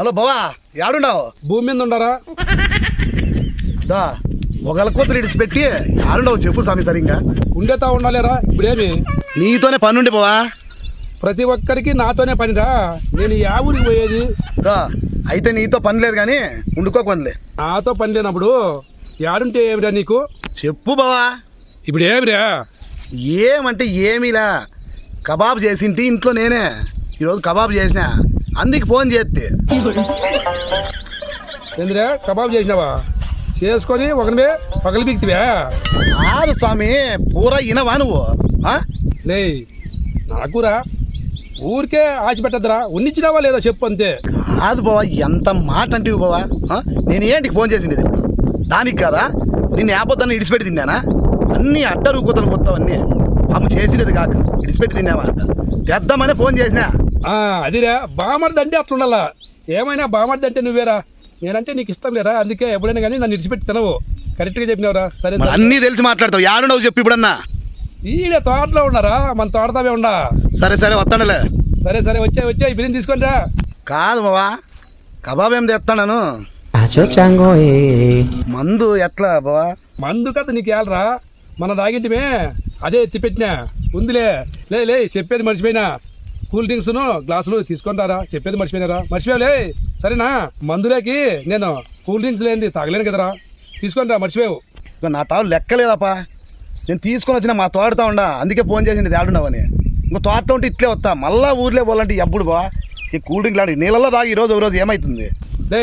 Hello బావా యాడుండావు భూమి మీద ఉండరా? దా ఒకళ్ళ కూతురు ఇడిచిపెట్టి యాడుండవు చెప్పు స్వామి సరిగ్గా. ఉండేతా ఉండాలేరా? ఇప్పుడేమి? నీతోనే పనుండి బావా. ప్రతి ఒక్కరికి నాతోనే పనిరా? నేను యా ఊరికి పోయేది? దా అయితే నీతో పని లేదు కానీ ఉండుకోకొనిలే నాతో పని లేనప్పుడు యాడుంటే ఏమిరా నీకు? చెప్పు బావా. ఇప్పుడు ఏమిరా? ఏమంటే ఏమీలా? కబాబ్ చేసింటి ఇంట్లో నేనే. ఈరోజు కబాబ్ చేసిన. అందుకు ఫోన్ చేస్తే కబాబ్ చేసినావా? చేసుకొని ఒకరిమే పగలు బిక్తివా కాదు స్వామి పూరా ఇనవా నువ్వు? ఆ? లే నాకురా ఊరికే ఆశ పెట్టద్దురా. ఉన్నిచ్చినావా లేదా చెప్పు అంతే. కాదు బావా ఎంత మాట అంటే బావా? ఆ? నేను ఏంటికి ఫోన్ చేసింది ఇది? దానికి కాదా? నిన్ను యాపొద్దని ఇడిచిపెట్టి తిన్నానా? అన్ని అడ్డ రూకుతలు మొత్తం అన్ని. ఆమె చేసినది కాక ఇడిచిపెట్టి తిన్నావా అంట. తెద్దామని ఫోన్ చేసినా. అదిరా బామర్ది అంటే అట్లుండాలా? ఏమైనా బామర్ది అంటే నువ్వేరా? నేనంటే నీకు ఇష్టం లేరా? అందుకే ఎప్పుడైనా కానీ నన్ను ఇడిచిపెట్టి తినవు. కరెక్ట్గా చెప్పినావురా. సరే అన్నీ తెలిసి మాట్లాడతావు. యాడుండవు చెప్పు ఇప్పుడన్నా. ఈడే తోటలో ఉన్నారా? మన తోటతావే ఉండా. సరే సరే వస్తానులే. సరే సరే వచ్చే వచ్చే బిర్యానీ తీసుకొని రా. కాదు బావా కబాబ్ ఏం తెస్తాను. మందు ఎట్లా బావా? మందు కథ నీకు ఏలరా మన దాగింటిమే. అదే ఎత్తిపెట్టినా. ఉందిలే. లే లే చెప్పేది మర్చిపోయినా. కూల్ డ్రింక్స్ను గ్లాసులు తీసుకొని రారా చెప్పేది మర్చిపోయినారా? మర్చిపోయావులే? సరేనా? మందులేకి నేను కూల్ డ్రింక్స్ లేనిది తాగలేను కదరా. తీసుకొని రా మర్చిపోయావు. ఇక నా తావు లెక్కలేదప్పా. నేను తీసుకొని వచ్చిన మా తోటతో ఉండా. అందుకే ఫోన్ చేసింది ఏడుండవని ఇంకో తోటలో ఉంటే ఇట్లే వస్తా. మళ్ళా ఊర్లే పోవాలంటే ఎప్పుడు బా? ఈ కూల్ డ్రింక్ లాంటి నీళ్ళలో దాగి ఈరోజు రోజు ఏమవుతుంది లే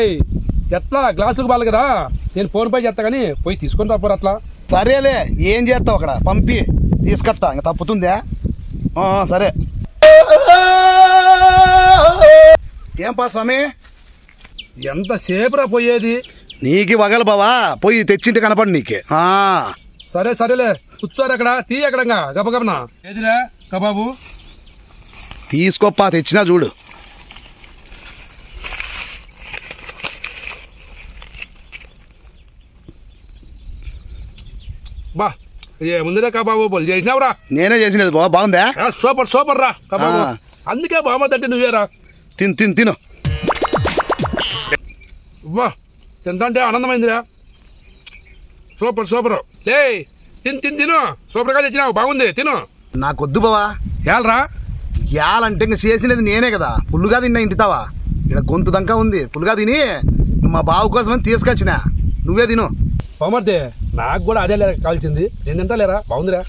ఎట్లా గ్లాసులకు బాలి కదా? నేను ఫోన్ పే చేస్తా కానీ పోయి తీసుకొని రాపోరు అట్లా. సరేలే ఏం చేస్తావు అక్కడ? పంపి తీసుకొస్తా. ఇంకా తప్పుతుందా? ఆ, సరే. ఏం పా స్వామి? ఎంత సేపురా పోయేది? నీకు వగలు బావా పోయి తెచ్చింటి కనపడి నీకే. ఆ, సరే సరేలే. కూర్చోరు అక్కడ తీ ఎక్కడంగా? గబగబనా ఏదిరా కబాబు? తీసుకోప్పా తెచ్చినా చూడు బా ఏ ముందురా కబాబు బొల్. చేసినావురా? నేనే చేసినది బావా బాగుందా? ఆ, సూపర్ సూపర్ రా కబాబు. అందుకే బాగుందంటే నువ్వేరా. తిను తిను తిను. వా తింటే ఆనందమైందిరా. Super super. లే తిను తిను తిను. సూపర్గా తెచ్చినావు బాగుంది తిను. నాకొద్దు బావా. ఏలరా యాలంటే ఇంక చేసినది నేనే కదా. పుల్లుగా తిన్నా ఇంటితావా ఇక్కడ గొంతు దంకా ఉంది. పుల్లుగా తిని మా బావు కోసమని తీసుకొచ్చిన. నువ్వే తిను. బామర్ది నాకు కూడా అదే లేరా కాల్చింది. నేను తింటలేరా? బాగుందిరా.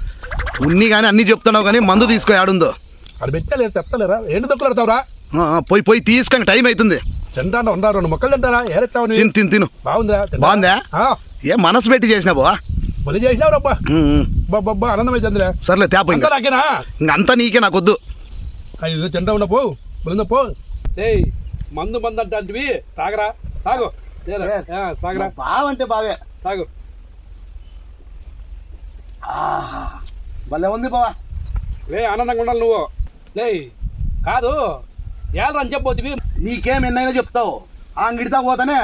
ఉన్ని కానీ అన్ని చెప్తున్నావు కానీ మందు తీసుకో ఆడుందో అది పెట్టలేరు చెప్తలేరా? ఏంటి ఆ, పోయి పోయి తీసుకొని టైం అవుతుంది తింటా ఉందా రెండు మొక్కలు తింటారా? నువ్వు? తిను తిను తిను? బాగుందా? ఆ, ఏ మనసు పెట్టి చేసినా బావా బలి చేసినావు రబ్బా. బాబ్బా ఆనందమైందిరా సర్లే తేప అంతా ఇంకా నాకేనా ఇంకంతా నీకే నాకొద్దు అయ్యో తింటా ఉన్నా పో. బృంద పో. ఏయ్ మందు మందు అంటే తాగరా. తాగు. తాగరా. బావంటే బావే. తాగు. భలే ఉంది బావా. లే ఆనందంగా ఉండాలి నువ్వు. లే కాదు ఏళ్ళరా అని చెప్పబోతివి నీకేం ఎన్నైనా చెప్తావు. ఆ అంగిడితా పోతానే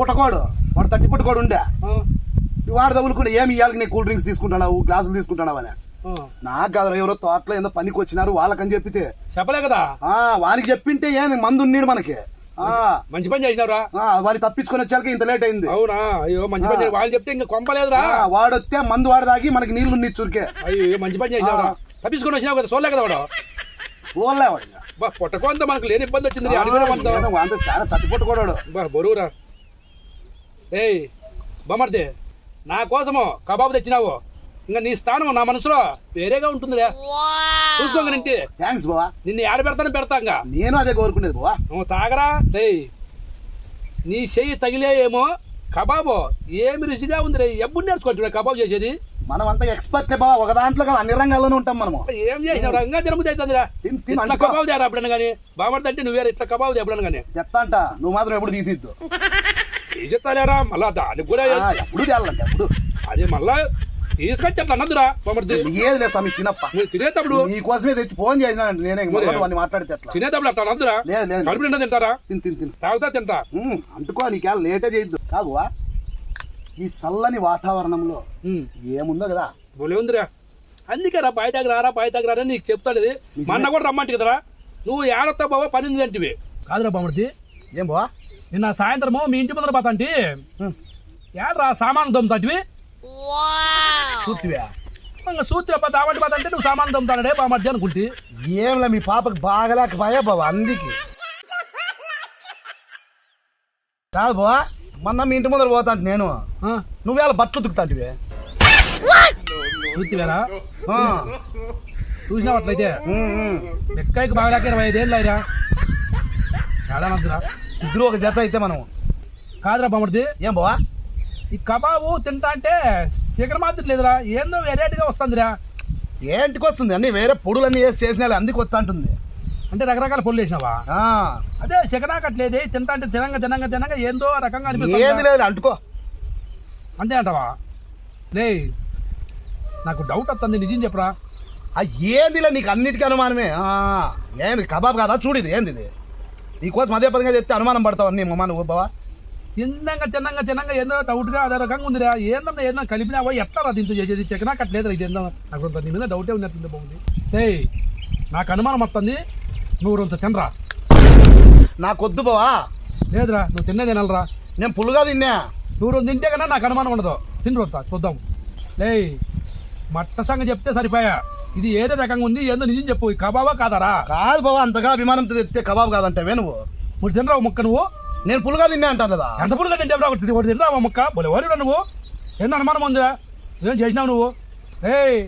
పుట్టకోడు. వాడు తట్టి పుట్టకోడు ఉండే. వాడు తగులుకుంటే ఏమి ఇవ్వాలి నీ కూల్ డ్రింక్స్ తీసుకుంటున్నావు? గ్లాసులు తీసుకుంటున్నావు అని. నాకు కాదు ఎవరో తోటలో ఏదో పనికి వచ్చినారు వాళ్ళకని చెప్పితే. చెప్పలే కదా. వానికి చెప్పింటే ఏంది? మందు ఉన్నాడు మనకి. మంచి పని చేసినావురా. ఆ, వాడి తప్పించుకొని వచ్చాక ఇంత లేట్ అయింది. అవునా? అయ్యో మంచి పని వాళ్ళు చెప్తే ఇంకా కొంపలేదురా. వాడొస్తే మందు వాడు తాగి మనకి నీళ్ళు ఉన్నాయి చురికే. అయ్యో మంచి పని చేసినావురా. తప్పించుకొని వచ్చినావు కదా చూడలే కదా వాడు. ఓలే వాడు ఇంకా. బా పుట్టకొంత మనకు లేని ఇబ్బంది వచ్చింది అడిగిన చాలా తట్టి పుట్టుకోడాడు బా బరువురా. ఏయ్ బొమ్మర్ది నా కోసము కబాబు తెచ్చినావు. ఇంకా నీ స్థానం నా మనసులో వేరేగా ఉంటుందిరా. చూసుకోగలంటే థ్యాంక్స్ బావా. నిన్ను ఏడ పెడతాను పెడతాంగా. నేను అదే కోరుకునేది బావా. నువ్వు తాగరా. ఏయ్ నీ చెయ్యి తగిలే ఏమో కబాబు. ఏమి రుచిగా ఉంది రే ఎప్పుడు నేర్చుకోవచ్చు కబాబు చేసేది? మనం అంతా ఎక్స్పర్ట్ బావా. ఒక దాంట్లో కదా అన్ని రంగాల్లోనే ఉంటాం మనము. ఏం చేసినావు ఇంకా జనబుద్ధి అవుతుందిరా. కబాబు తేరా ఎప్పుడైనా కానీ బామర్ది అంటే నువ్వేరా ఇట్లా కబాబు ఎప్పుడైనా కానీ చెప్తా అంట. నువ్వు మాత్రం ఎప్పుడు తీసిద్దు. ఏం చెప్తాలేరా? మళ్ళా దానికి కూడా ఎప్పుడు తేయాలంటే ఎప్పుడు? అది మళ్ళా తీసుకొచ్చి అట్లా అన్నదురా ఏది లేదు స్వామి తినప్ప. తినేటప్పుడు నీ కోసమే తెచ్చి ఫోన్ చేసిన నేనే వాడిని మాట్లాడితే తినేటప్పుడు అట్లా అన్నదురా లేదు లేదు కడుపు నిండా తింటారా? తిన్ తిన్ తిన్. తాగుతా తింటా. అంటుకో నీకేళ లేటే చేయొద్దు. కాదు బా. ఈ చల్లని వాతావరణంలో ఏముందో కదా. ఉందిరా. అందుకే రా బాయ్ దగ్గర రారా బాయ్ దగ్గర అని నీకు చెప్తాడు ఇది. మొన్న కూడా రమ్మంటి కదరా. నువ్వు ఏడొస్తా బాబా పని అంటివి. కాదురా బామర్ది ఏం బావా? నిన్న సాయంత్రము మీ ఇంటి ముందర పోతాంటి ఏడ్రా సామాన్లు దొమ్ముతాంటివి చూతివా ఇంకా సూత్రి అబ్బా దావంటి పోతాంటే నువ్వు సామాన్లు దొమ్ముతాడే బా మధ్య అనుకుంటే. ఏంలా మీ పాపకి బాగలేకపోయా బావా అందుకి? కాదు బావా మొన్న మీ ఇంటి ముందర పోతా నేను. నువ్వేళ బట్టలు ఉతుకుతాంటివి. సూత్రివేరా ఆ, చూసినావు అట్లయితే. ఎక్కడికి బాగలేక ఇరవై ఐదేళ్ళు అయిరా. ఏడానందురా ఇద్దరు ఒక జత అయితే మనం కాదురా బామర్ది. ఏం బావా? ఈ కబాబు తింటా అంటే శిఖర మాత్రం లేదురా. ఏందో వెరైటీగా వస్తుందిరా. ఏంటికి వస్తుంది అన్ని వేరే పొడులన్నీ వేసి చేసిన అందుకు వస్తా అంటుంది. అంటే రకరకాల పొల్లు వేసినావా? అదే శిఖరాకట్లేదే తింటా అంటే తినంగా తినంగా తినంగా ఏందో రకంగా ఏంది అనిపిస్తుంది లేదు అంటుకో. అంతే అంటావా? లే నాకు డౌట్ వస్తుంది నిజం చెప్పరా? ఆ ఏందిలే నీకు అన్నిటికీ అనుమానమే? ఏంది కబాబ్ కాదా? చూడు ఇది ఏంది ఇది? నీకోసం అదే పదంగా చెప్తే అనుమానం పడతావు నీ మమ్మ నువ్వు బావా తిన్నంగా తిన్నంగా తిన్నంగా ఏందో డౌట్గా అదే రకంగా ఉందిరా. ఏందన్నా ఏందో కలిపినావా ఎట్లా దీంతో చేసేది? చెక్కనా కట్టలేదు ఇది ఏందో నాకు నీ మీద డౌటే ఉన్నట్టుంది బాగుంది ఏయ్ నాకు అనుమానం వస్తుంది. నువ్వు రొంత తినరా? నాకొద్దు బావా. లేదురా నువ్వు తిన్నే తినాలరా. నేను పుల్లుగా తిన్నా. నువ్వు రెండు తింటే కన్నా నాకు అనుమానం ఉండదు. తిని రొంత చూద్దాం. లేయ్ మట్ట సంగ చెప్తే సరిపోయా. ఇది ఏదో రకంగా ఉంది ఏందో నిజం చెప్పు. కబాబా కాదారా? కాదు బావా అంతగా అభిమానంతో తెస్తే కబాబ్ కాదంటావే నువ్వు. ఇప్పుడు తినరా ముక్క నువ్వు? నేను పుల్లుగా తిన్నా అంటాను కదా. ఎంత పురుగా తింటే ఒకటి ఒకటి తింటావా ముక్క? బోలే వరిరా నువ్వు. ఎన్నో అనుమానం ఉందిరా ఏం చేసినావు నువ్వు? ఏయ్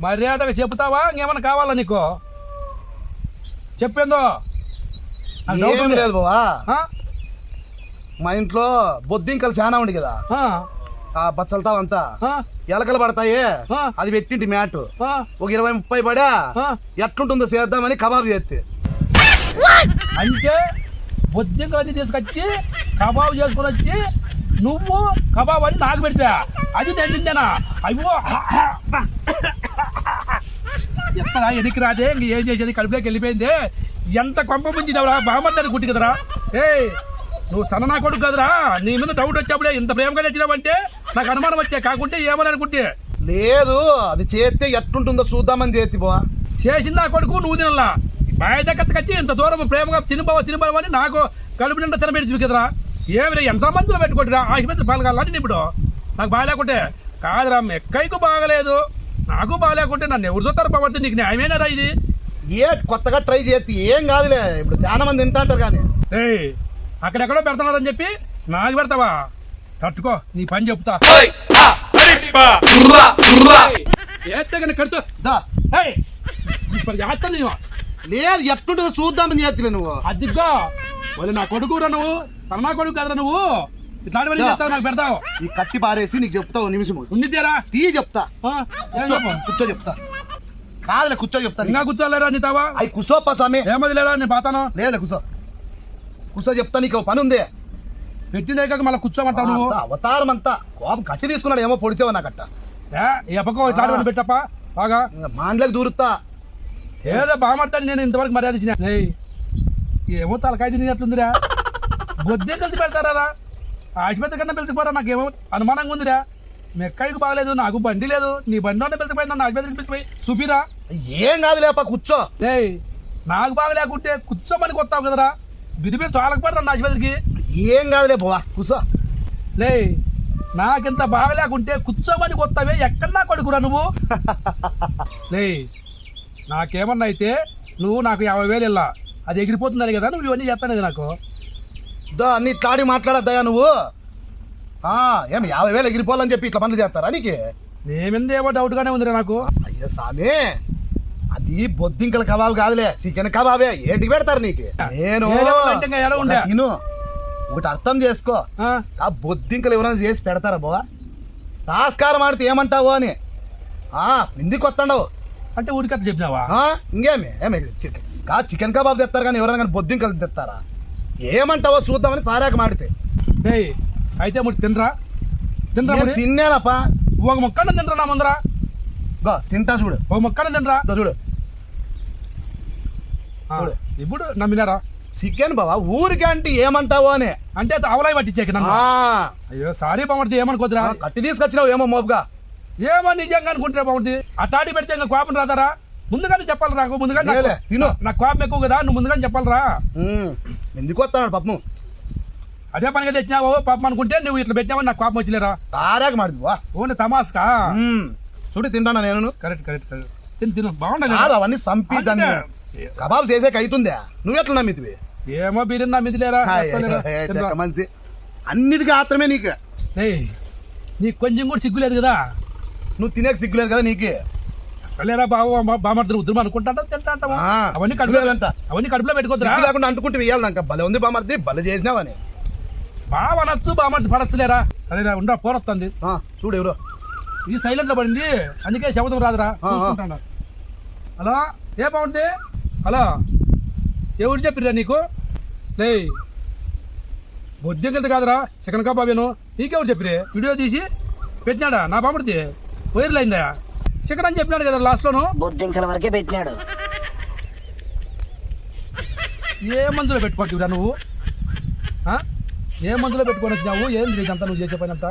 మర్యాదగా చెప్తావా ఇంకేమైనా కావాలా నీకు? చెప్పేందో? ఏం. లేదు బావా? మా ఇంట్లో బొద్దింకలు చాలా ఉంది కదా. ఆ? బచ్చలతావంతా ఆ? ఎలకలు పడతాయి? అది పెట్టింటి మ్యాట్? ఒక ఇరవై ముప్పై పడా? ఎట్లుంటుందో చేద్దామని కబాబ్ చేస్తే అంటే? బొద్దింకలు అన్ని తీసుకొచ్చి కబాబు చేసుకుని వచ్చి నువ్వు కబాబు అని నాకు పెడితే అది తింటానా అయ్యో ఎత్తరా ఎనికి రాదే ఇంక ఏం చేసేది? కడుపులోకి వెళ్ళిపోయింది. ఎంత కొంప ముంచిదవరా బాగుందని గుట్టి కదరా? ఏయ్ నువ్వు సన్న కొడుకు కదరా? నీ మీద డౌట్ వచ్చేప్పుడే ఇంత ప్రేమగా తెచ్చినావంటే నాకు అనుమానం వచ్చే కాకుంటే ఏమని అనుకుంటే లేదు అది చేస్తే ఎట్లుంటుందో చూద్దామని చేతి చేసిన నా కొడుకు నువ్వు తినలా. బాయ్ దగ్గర కచ్చి ఇంత దూరం ప్రేమగా తినబావ తినబావ అని నాకు కడుపు నిండా తినబెట్టి కదరా ఏమి ఎంత మందిలో పెట్టుకుంటురా? ఆసుపత్రి పాల్గొనాలని ఇప్పుడు నాకు బాగాలేకుంటే కాదురా మెక్కైకు బాగలేదు. నాకు బాగాలేకుంటే నన్ను ఎవరు చూస్తారు పడితే నీకు న్యాయమేనారా ఇది? ఏ కొత్తగా ట్రై చేస్తే ఏం కాదులే. ఇప్పుడు చాలా మంది తింటాంటారు కానీ. ఏయ్ అక్కడెక్కడో పెడుతున్నారని చెప్పి నాకు పెడతావా? తట్టుకో నీ పని చెప్తా. కానీ కడుతూ. ఇప్పుడు చేస్తాను నేను. లేదు ఎట్లుంటుందో చూద్దామని చేతిలే నువ్వు. అదిగ్గా వాళ్ళు నా కొడుకురా నువ్వు. తన నా కొడుకు కదరా నువ్వు. యా. చేస్తావు నాకు పెడతావు? ఈ కత్తి పారేసి నీకు చెప్తా ఓ నిమిషం ఉండిద్దేరా? తీ చెప్తా. ఆ, ఏం కూర్చో, చెప్పు? కూర్చో చెప్తా. కాదులే కూర్చో చెప్తా ఇంకా కూర్చోలేరా నీ తావా? అవి కూర్చోప్ప స్వామి. ఏమది లేరా నేను పాతాను? లేదు కూర్చో. కూర్చో చెప్తా నీకు ఓ పని ఉంది. పెట్టినాక మళ్ళీ కూర్చోమంటావు నువ్వు. అంతా అవతారం అంతా కోపం కత్తి తీసుకున్నాడు ఏమో పొడిచేవా నాకట్ట. ఏ, ఈ అప్పకో ఇట్లాంటివన్నీ పెట్టప్ప? బాగా. మాండ్లకు దూరుతా. ఏదో బాగుంటాను నేను ఇంతవరకు మర్యాద ఇచ్చిన. ఏమో తలకాయ తినేట్లుందిరా బొద్దే కలిసి పెడతారా ఆసుపత్రి కన్నా పిలిచిపోరా నాకేమో అనుమానంగా ఉందిరా. మెక్కడికి బాగలేదు నాకు బండి లేదు. నీ బండి ఉన్న పిలిచిపోయి నన్ను ఆసుపత్రికి పిలిచిపోయి. చూపిరా ఏం కాదులేపా కూర్చో. ఏయ్ నాకు బాగా లేకుంటే కూర్చోమని కొత్తావు కదరా. బిరిబిరి తోలకపోయి నన్ను ఆసుపత్రికి. ఏం కాదులే బావా కూర్చో. లే నాకింత బాగా లేకుంటే కూర్చోమని కొత్తావే ఎక్కడన్నా కొడుకురా నువ్వు? లే నాకేమన్నా అయితే నువ్వు నాకు యాభై వేలు ఇల్లా. అది ఎగిరిపోతుందని కదా నువ్వు ఇవన్నీ చేస్తానేది నాకు. దా అన్ని ఇట్లాడి మాట్లాడద్దయా నువ్వు. ఆ, ఏం యాభై వేలు ఎగిరిపోవాలని చెప్పి ఇట్లా పనులు చేస్తారా నీకు? నేమిందేమో డౌట్గానే ఉందిరా నాకు. అయ్యో సామి అది బొద్దింకల కబాబ్ కాదులే చికెన్ కబాబే ఏంటికి పెడతారు నీకు? నేను ఉండే? ఒకటి అర్థం చేసుకో. ఆ, ఆ బొద్దింకలు ఎవరైనా చేసి పెడతారా బావా? తాస్కారం ఆడితే ఏమంటావు అని. ఆ ఎందుకు వస్తాండవు? అంటే ఊరికట్ట చెప్పినావా? ఆ, ఇంకేమి? ఏమి చికెన్ కా చికెన్ కబాబ్ తెస్తారు కానీ ఎవరైనా కానీ బొద్దింకలు తెస్తారా ఏమంటావో చూద్దామని సారాక మాడితే. ఏయ్ అయితే ముడి తినరా తినరా నేను ముడి? తిన్నానప్పా. ఒక మొక్కన తినరా నా ముందర? గా తింటా చూడు. ఒక మొక్కన తినరా చూడు. ఆ, చూడు. ఇప్పుడు నమ్మినారా? చికెన్ బావా ఊరికే అంటే ఏమంటావో అని. అంటే అవలాయి పట్టించాక నన్ను ఆ, అయ్యో సారీ బామర్ది ఏమనుకోద్దురా? ఆ, కట్టి తీసుకొచ్చినావు ఏమో మోపుగా. ఏమో నిజంగా అనుకుంటే బాగుంది అటాడి పెడితే ఇంకా కోపం రాదారా? ముందుగానే చెప్పాలి నాకు ముందుగానే తిను. నాకు కోపం ఎక్కువ కదా నువ్వు ముందుగానే చెప్పాలరా ఎందుకు వస్తాడు పాపం? అదే పనిగా తెచ్చినావు పాపం అనుకుంటే నువ్వు ఇట్లా పెట్టినావని నాకు పాపం వచ్చిలేరా సారాక మాడింది వా. ఓన్లీ తమాస్కా. చూడు తింటానా నేను? Correct correct correct. తిను తిను బాగుండదు అవన్నీ సంపి దాన్ని. కబాబ్ చేసేకి అవుతుందా నువ్వెట్లా నమ్మితివి? ఏమో బిర్యానీ నా చెక్క మనిషి అన్నిటికీ ఆత్రమే నీకు. నీకు కొంచెం కూడా సిగ్గులేదు కదా? నువ్వు తినేకి సిగ్గులేదు కదా నీకే? లేరా బావ బామర్ది ఉద్రమ అనుకుంటా తింటా అవన్నీ కడుపులో. అవన్నీ కడుపులో పెట్టుకోద్దురా. లేకుండా అంటుకుంటే వేయాలంక భలే ఉంది బామర్ది భలే చేసినావని. బావ అనొచ్చు బామర్ది పడచ్చులేరా? సరేరా ఉండరా ఆ, చూడు ఎవరో. ఇది సైలెంట్లో పడింది. అందుకే శబ్దం రాదురా. హలో ఏ బాగుంది హలో ఎవరు చెప్పిర్రా నీకు? లే బొద్దిం కింద కాదురా చికెన్ కబాబేను నీకెవరు చెప్పిరే వీడియో తీసి పెట్టినాడా నా బామర్ది? వైరల్ అయిందా చికెన్ అని చెప్పినాడు కదా లాస్ట్ లోను బొద్దింకల వరకే పెట్టినాడు. ఏ మందులో పెట్టుకోవచ్చురా నువ్వు? ఆ? ఏ మందులో పెట్టుకొని వచ్చినావు? ఏంది ఇదంతా నువ్వు చేసే పని అంతా?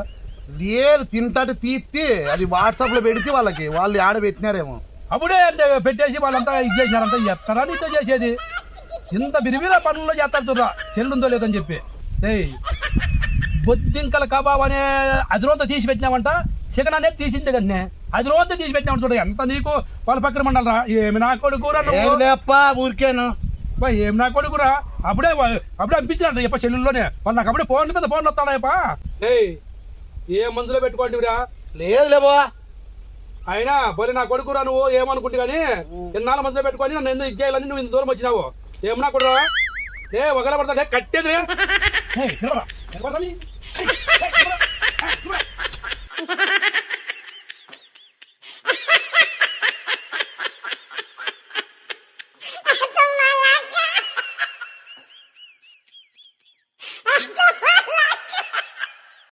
లేదు తింటాటి తీస్తే అది వాట్సాప్లో పెడితే వాళ్ళకి వాళ్ళు ఆడ పెట్టినారేమో. అప్పుడే అంటే పెట్టేసి వాళ్ళంతా ఇది చేసినారంతా ఎత్తరా నీతో చేసేది? ఇంత బిరిబిర పనుల్లో చేస్తారు చూడరా. చెల్లుందో లేదని చెప్పి. ఏయ్ బొద్దింకల కబాబ్ అనే అది రోజు తీసి పెట్టినామంట చికెన్ అనేది తీసిందే కన్నే అది రోజు తీసి పెట్టినామంట చూడ. ఎంత నీకు వాళ్ళ పక్కన మండలరా ఏమి నా కొడుకురా ఊరికేను? బా, ఏం నా కొడుకురా? అప్పుడే అప్పుడే అనిపించినట్టు చెప్ప చెల్లుల్లోనే. వాళ్ళు నాకు అప్పుడే ఫోన్ మీద ఫోన్ వస్తాడాయప్ప ఏయ్ ఏ మందులో పెట్టుకోండిరా లేదు లేబా అయినా బలి నా కొడుకురా నువ్వు? ఏమనుకుంటే కానీ ఎన్నాళ్ళ మందులో పెట్టుకొని నన్ను ఎందుకు ఇచ్చేయాలని నువ్వు ఇంత దూరం వచ్చినావు? ఏమన్నా కొడురా ఏ ఒకలా పడతాడే కట్టేది hey, come on. Hey, come on.